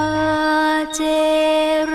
Pacero.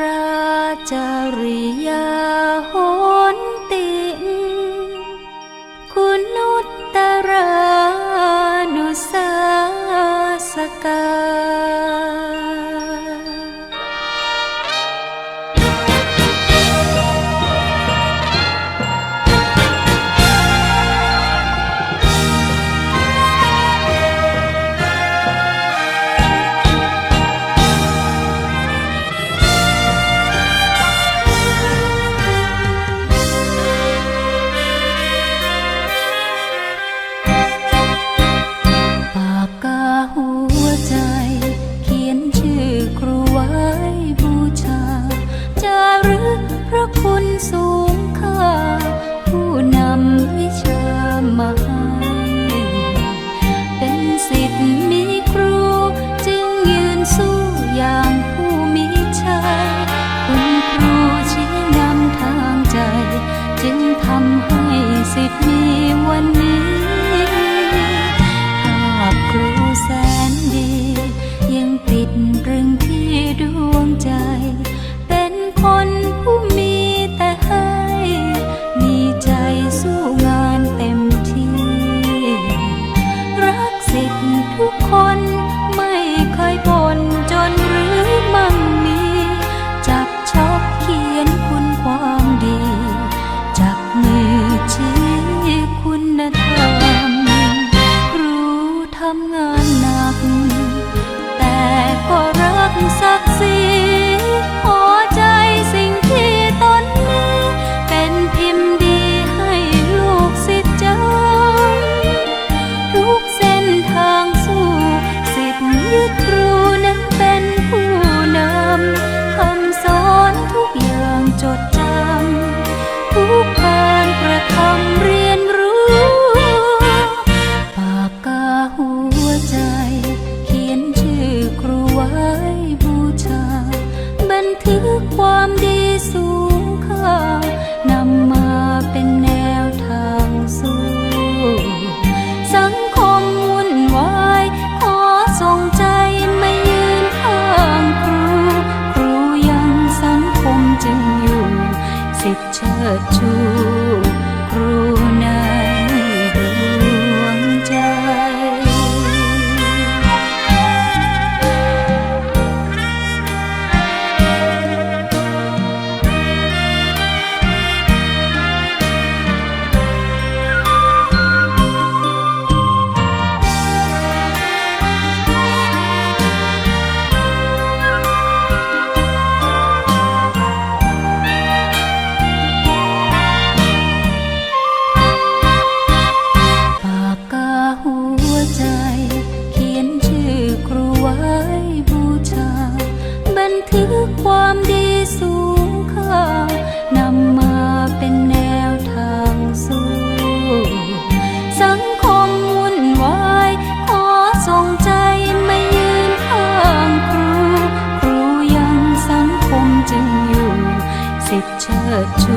ตมีวันนี้ำงานหนัก แต่ก็รักศักดิ์ศรี touch. to